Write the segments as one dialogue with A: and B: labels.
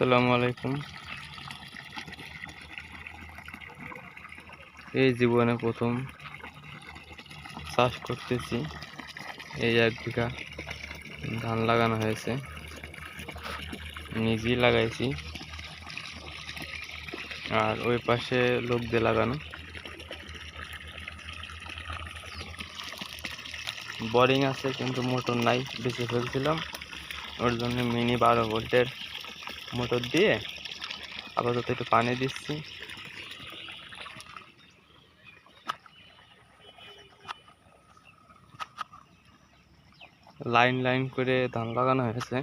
A: আসসালামু আলাইকুম এই জীবনে প্রথম চাষ করতেছি এই এক বিঘা ধান লাগানো হয়েছে নিজেই লাগাইছি আর ওই পাশে লোক দিয়ে লাগানো বোরিং আছে কিন্তু মোটর নাই বেশি ফেলছিলাম ওর জন্য মিনি বারো ভোল্টের মোটর দিয়ে আপাতত একটু পানি দিচ্ছি লাইন লাইন করে ধান লাগানো হয়েছে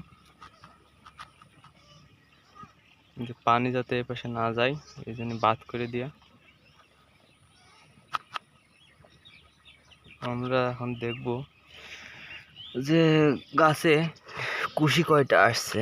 A: কিন্তু পানি যাতে এ পাশে না যায় এই জন্য বাদ করে দিয়া আমরা এখন দেখব যে গাছে কুশি কয়টা আসছে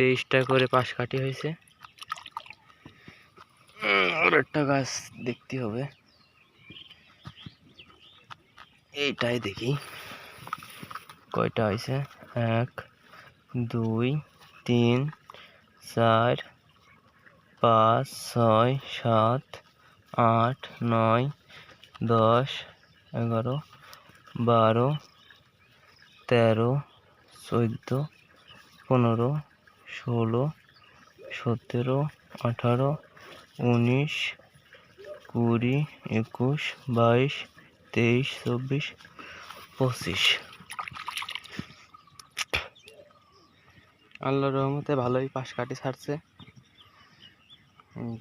A: তেইশটা করে পাশ কাটি হয়েছে আর একটা গাছ দেখতে হবে এইটাই দেখি কয়টা হয়েছে এক দুই তিন চার পাঁচ ছয় সাত আট নয় দশ এগারো বারো তেরো চোদ্দো পনেরো ষোলো সতেরো আঠারো উনিশ কুড়ি একুশ বাইশ তেইশ চব্বিশ পঁচিশ আল্লাহ রহমতে ভালোই পাশ কাটি ছাড়ছে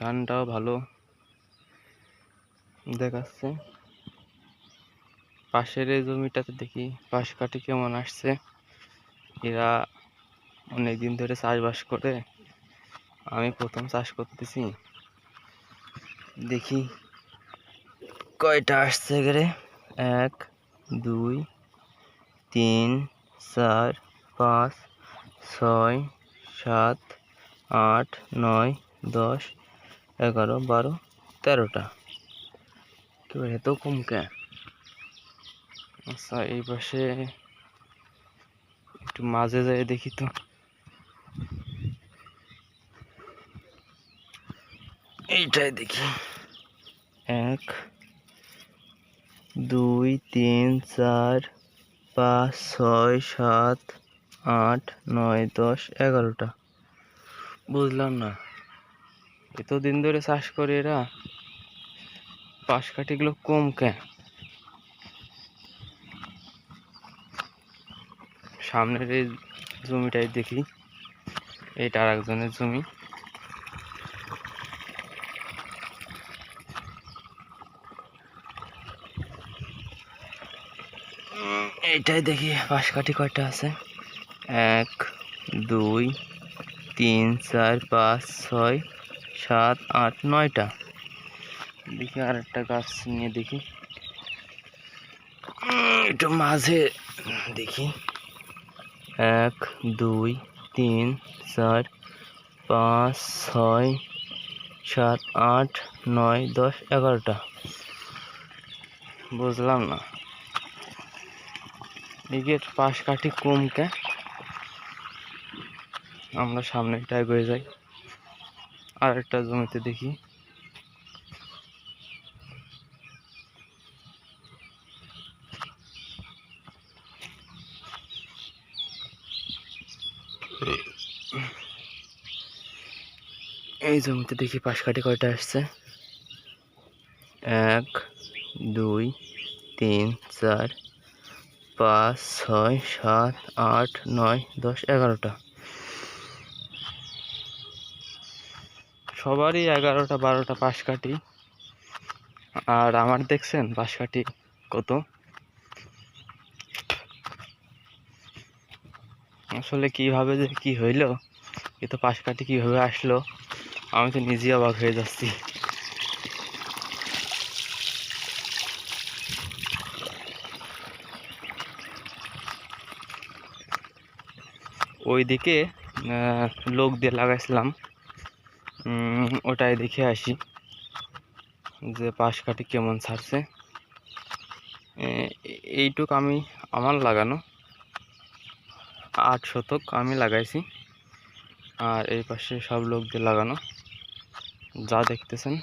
A: ধানটাও ভালো দেখাচ্ছে পাশের এই জমিটাতে দেখি পাশ কাটি কেমন আসছে এরা অনেক দিন ধরে চাষবাস করে আমি প্রথম চাষ করতেছি দেখি কয়টা আসছে গেলে এক দুই তিন চার পাঁচ ছয় সাত আট নয় দশ এগারো বারো তেরোটা কেউ এত কম কে আচ্ছা এই পাশে একটু মাঝে যায় দেখি তো এইটাই দেখি এক দুই তিন চার পাঁচ ছয় সাত আট নয় দশ এগারোটা বুঝলাম না এতদিন ধরে চাষ করে এরা পাশ কাঠিগুলো কম কেন সামনের এই জমিটাই দেখি এটা আর একজনের জমি এটাই দেখি কাঠি কয়টা আছে এক দুই তিন চার পাঁচ ছয় সাত আট নয়টা দেখি আর একটা গাছ নিয়ে দেখি একটু মাঝে দেখি এক দুই তিন চার পাঁচ ছয় সাত আট নয় দশ এগারোটা বুঝলাম না নিজের পাশ কাঠি কমকে আমরা সামনেটা এগোয়ে যাই আর একটা জমিতে দেখি এই জমিতে দেখি পাশ কাটি কয়টা আসছে এক দুই তিন চার পাঁচ ছয় সাত আট নয় দশ এগারোটা সবারই এগারোটা বারোটা পাশ কাটি আর আমার দেখছেন পাশ কাটি কত আসলে কিভাবে যে কি হইল এ তো পাশ কাটি কীভাবে আসলো আমি তো নিজেই অবাক হয়ে যাচ্ছি ওইদিকে লোক দিয়ে লাগাইছিলাম ওটাই দেখে আসি যে পাশ কাটি কেমন ছাড়ছে এইটুক আমি আমার লাগানো আট শতক আমি লাগাইছি আর এই পাশে সব লোক দিয়ে লাগানো যা দেখতেছেন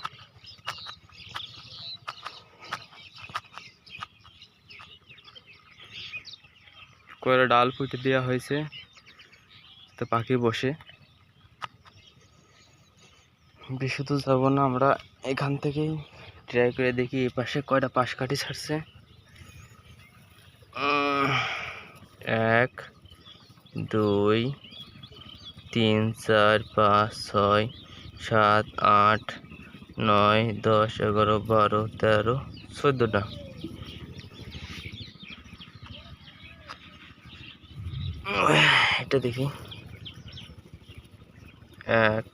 A: করে ডাল পুঁতে দেওয়া হয়েছে তো পাখি বসে শুধু যাব না আমরা এখান থেকেই ট্রাই করে দেখি এ পাশে কয়টা পাশ কাটি ছাড়ছে এক দুই তিন চার পাঁচ ছয় সাত আট নয় দশ এগারো বারো তেরো চোদ্দোটা এটা দেখি এক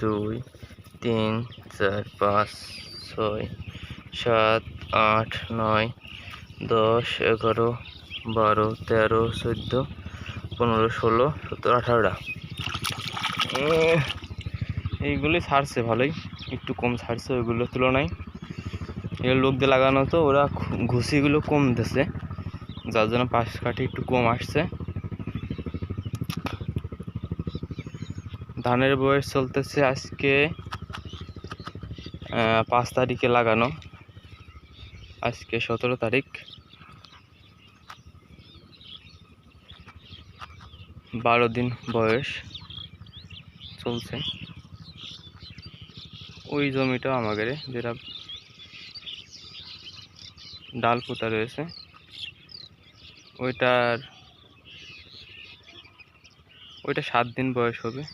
A: দুই তিন চার পাঁচ ছয় সাত আট নয় দশ এগারো বারো তেরো চোদ্দো পনেরো ষোলো সতেরো আঠারোটা এইগুলি ছাড়ছে ভালোই একটু কম ছাড়ছে ওইগুলোর তুলনায় এ লোক দিয়ে লাগানো তো ওরা ঘুষিগুলো কম দিছে যার জন্য পাশ কাঠি একটু কম আসছে ধানের বয়স চলতেছে আজকে পাঁচ তারিখে লাগানো আজকে সতেরো তারিখ বারো দিন বয়স চলছে ওই জমিটা আমাদের যেটা ডাল পোতা রয়েছে ওইটার ওইটা সাত দিন বয়স হবে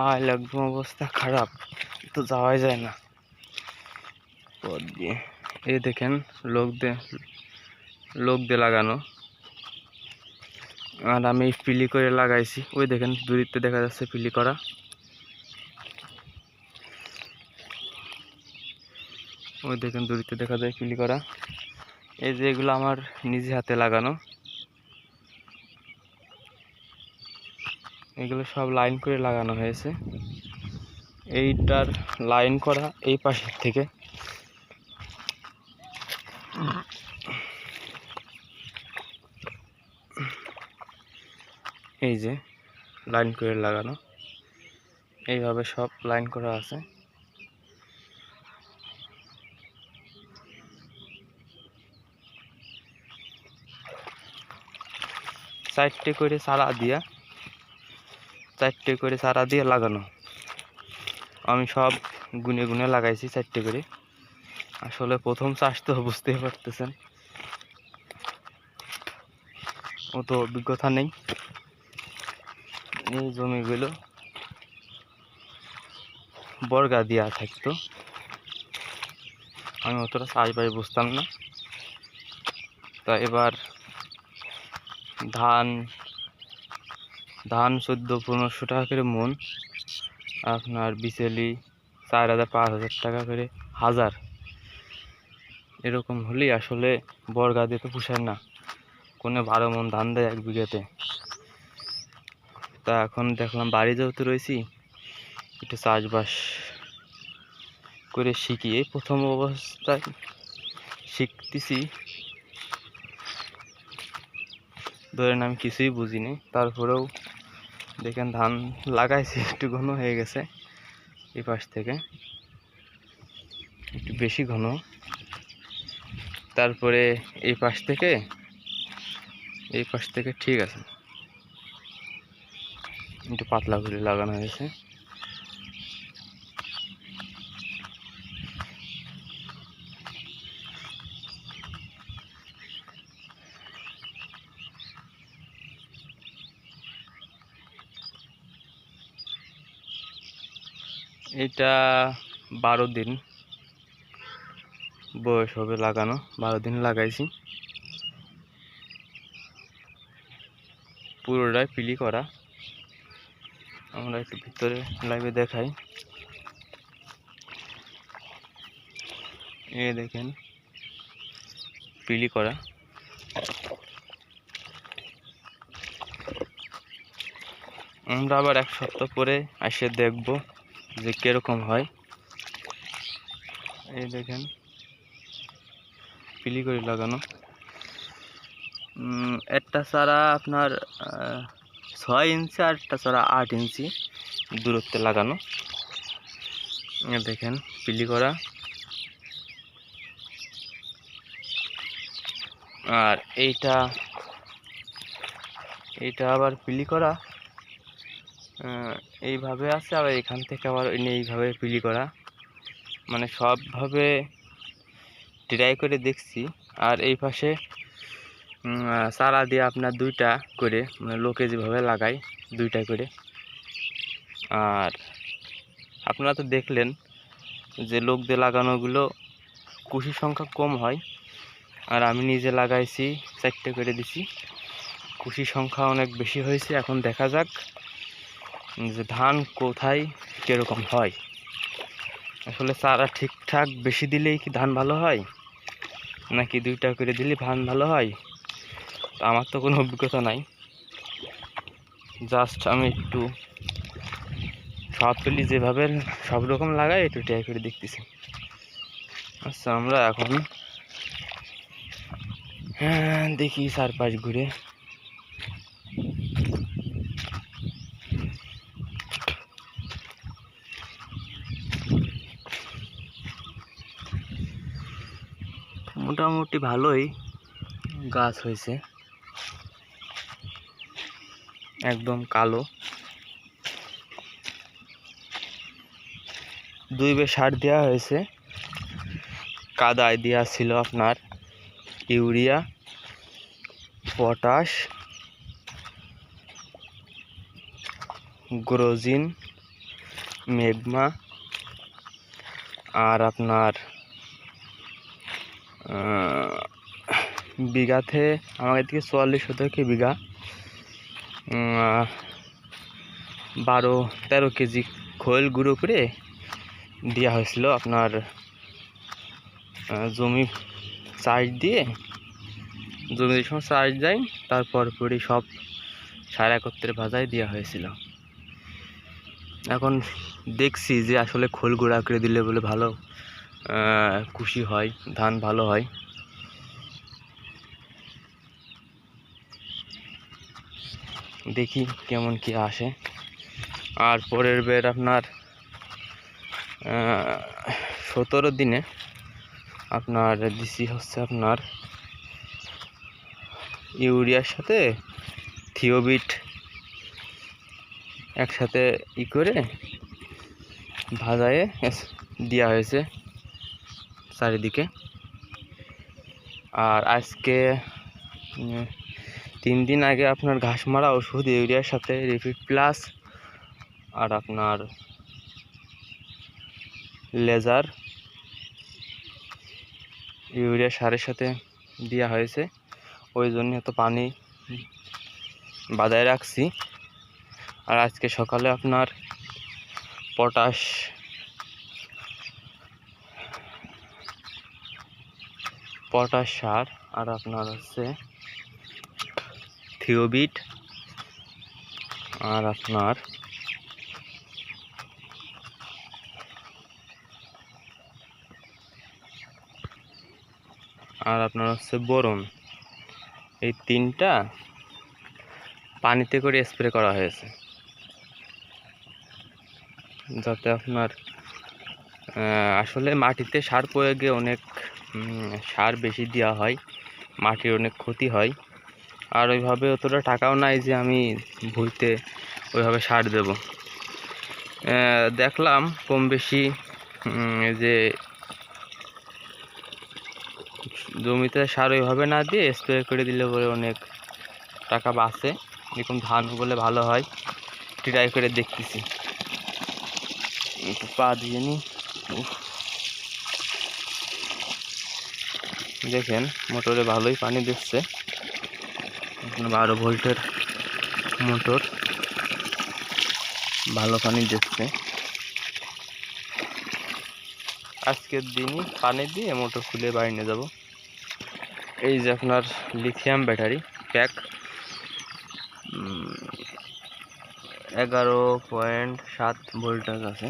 A: হাই একদম অবস্থা খারাপ তো যাওয়াই যায় না পথ দিয়ে এই দেখেন লোক দে লোক দিয়ে লাগানো আর আমি পিলি করে লাগাইছি ওই দেখেন দূরিতে দেখা যাচ্ছে পিলি করা ওই দেখেন দূরিতে দেখা যায় পিলি করা এই যে এগুলো আমার নিজে হাতে লাগানো এগুলো সব লাইন করে লাগানো হয়েছে এইটার লাইন করা এই পাশের থেকে এই যে লাইন করে লাগানো এইভাবে সব লাইন করা আছে সাইডটি করে সারা দিয়া চারটে করে চারা দিয়ে লাগানো আমি সব গুনে গুনে লাগাইছি চারটে করে আসলে প্রথম চাষ তো বুঝতেই পারতেছেন অত অভিজ্ঞতা নেই এই জমিগুলো বর্গা দেওয়া থাকতো আমি অতটা চাষবাস বুঝতাম না তা এবার ধান ধান চোদ্দো পনেরোশো টাকা করে মন আপনার বিচেলি চার হাজার পাঁচ হাজার টাকা করে হাজার এরকম হলেই আসলে বর্গা দিয়ে তো পুষায় না কোনো বারো মন ধান দেয় এক বিঘাতে তা এখন দেখলাম বাড়ি যেহেতু রয়েছি একটু চাষবাস করে শিখি এই প্রথম অবস্থায় শিখতেছি ধরেন আমি কিছুই বুঝিনি তারপরেও দেখেন ধান লাগাইছি একটু ঘন হয়ে গেছে এই পাশ থেকে একটু বেশি ঘন তারপরে এই পাশ থেকে এই পাশ থেকে ঠিক আছে একটু পাতলা ঘুরে লাগানো হয়েছে এটা বারো দিন বয়স হবে লাগানো বারো দিন লাগাইছি পুরোটাই পিলি করা আমরা একটু ভিতরে লাইভে দেখাই এ দেখেন পিলি করা আমরা আবার এক সপ্তাহ পরে এসে দেখবো যে কীরকম হয় এই দেখেন পিলি করে লাগানো একটা চারা আপনার ছয় ইঞ্চি আর একটা চারা আট ইঞ্চি দূরত্বে লাগানো দেখেন পিলি করা আর এইটা এইটা আবার পিলি করা এইভাবে আছে আবার এখান থেকে আবার এইভাবে পিলি করা মানে সবভাবে ট্রাই করে দেখছি আর এই পাশে চারা দিয়ে আপনার দুইটা করে মানে লোকে যেভাবে লাগায় দুইটা করে আর আপনারা তো দেখলেন যে লোক দিয়ে লাগানোগুলো কুশি সংখ্যা কম হয় আর আমি নিজে লাগাইছি চারটে করে দিছি কুশি সংখ্যা অনেক বেশি হয়েছে এখন দেখা যাক যে ধান কোথায় কীরকম হয় আসলে চারা ঠিকঠাক বেশি দিলেই কি ধান ভালো হয় নাকি দুইটা করে দিলে ধান ভালো হয় তো আমার তো কোনো অভিজ্ঞতা নাই জাস্ট আমি একটু সব তুলি যেভাবে সব রকম লাগাই একটু ট্রাই করে দেখতেছি আচ্ছা আমরা এখন হ্যাঁ দেখি চারপাশ ঘুরে মোটামুটি ভালোই গাছ হয়েছে একদম কালো দুই বে সার দেওয়া হয়েছে কাদায় দেওয়া ছিল আপনার ইউরিয়া পটাশ গ্রোজিন মেঘমা আর আপনার বিঘাতে আমাদের থেকে চুয়াল্লিশ শতকে বিঘা বারো তেরো কেজি খোল গুঁড়ো করে দেওয়া হয়েছিল আপনার জমি চাষ দিয়ে যে সময় চাষ দেয় তারপর পরে সব সার একত্রে ভাজায় দেওয়া হয়েছিল এখন দেখছি যে আসলে খোল গুঁড়া করে দিলে বলে ভালো খুশি হয় ধান ভালো হয় দেখি কেমন কি আসে আর পরের বের আপনার সতেরো দিনে আপনার দিছি হচ্ছে আপনার ইউরিয়ার সাথে থিওবিট একসাথে ই করে ভাজায়ে দেওয়া হয়েছে চারিদিকে আর আজকে তিন দিন আগে আপনার ঘাস মারা ওষুধ ইউরিয়ার সাথে রিপিট প্লাস আর আপনার লেজার ইউরিয়া সারের সাথে দেওয়া হয়েছে ওই জন্য এত পানি বাজায় রাখছি আর আজকে সকালে আপনার পটাশ পটাশ সার আর আপনার হচ্ছে থিওবিট আর আপনার আর আপনার হচ্ছে বরুণ এই তিনটা পানিতে করে স্প্রে করা হয়েছে যাতে আপনার আসলে মাটিতে সার প্রয়োগে অনেক সার বেশি দেওয়া হয় মাটির অনেক ক্ষতি হয় আর ওইভাবে অতটা টাকাও নাই যে আমি ভুইতে ওইভাবে সার দেব দেখলাম কম বেশি যে জমিতে সার ওইভাবে না দিয়ে স্প্রে করে দিলে পরে অনেক টাকা বাঁচে এরকম ধান বলে ভালো হয় ট্রাই করে দেখতেছি একটু পা দিয়ে নি দেখেন মোটরে ভালোই পানি দিচ্ছে বারো ভোল্টের মোটর ভালো পানি দিচ্ছে আজকের দিনই পানি দিয়ে মোটর খুলে বাড়ি নিয়ে যাবো এই যে আপনার লিথিয়াম ব্যাটারি প্যাক এগারো পয়েন্ট সাত ভোল্টাজ আছে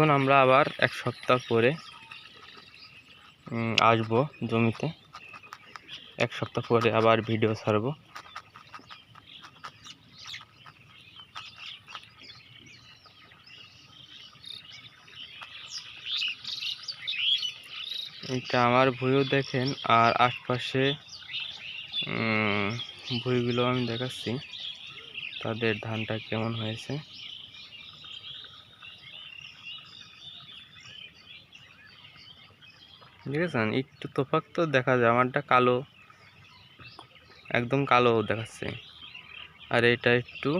A: এখন আমরা আবার এক সপ্তাহ পরে আসব জমিতে এক সপ্তাহ পরে আবার ভিডিও ছাড়ব এটা আমার ভুঁইও দেখেন আর আশপাশে ভুঁইগুলো আমি দেখাচ্ছি তাদের ধানটা কেমন হয়েছে দেখেছেন একটু তোফাক তো দেখা যায় আমারটা কালো একদম কালো দেখাচ্ছে আর এটা একটু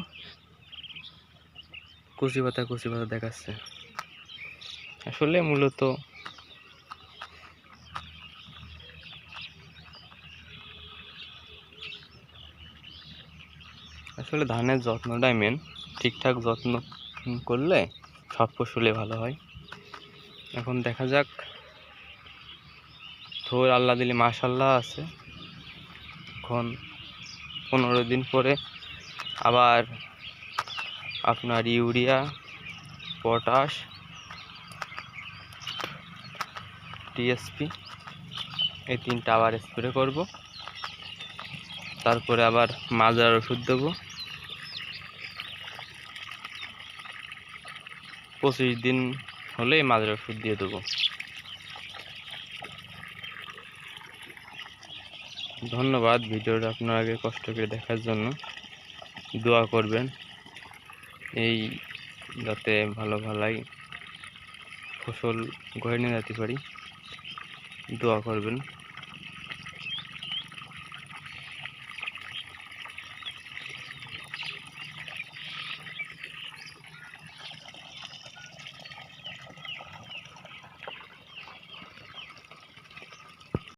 A: কুচি পাতা কুচি পাতা দেখাচ্ছে আসলে মূলত আসলে ধানের যত্নটাই মেন ঠিকঠাক যত্ন করলে সব ফসলে ভালো হয় এখন দেখা যাক থোর আল্লাহ দিলে মাসাল্লাহ আছে এখন পনেরো দিন পরে আবার আপনার ইউরিয়া পটাশ টিএসপি এই তিনটা আবার স্প্রে করব তারপরে আবার মাজার ওষুধ দেবো পঁচিশ দিন হলে মাজার ওষুধ দিয়ে দেবো ধন্যবাদ ভিডিওটা আপনার আগে কষ্ট করে দেখার জন্য দোয়া করবেন এই যাতে ভালো ভালাই ফসল ঘরে নিয়ে যেতে পারি দোয়া করবেন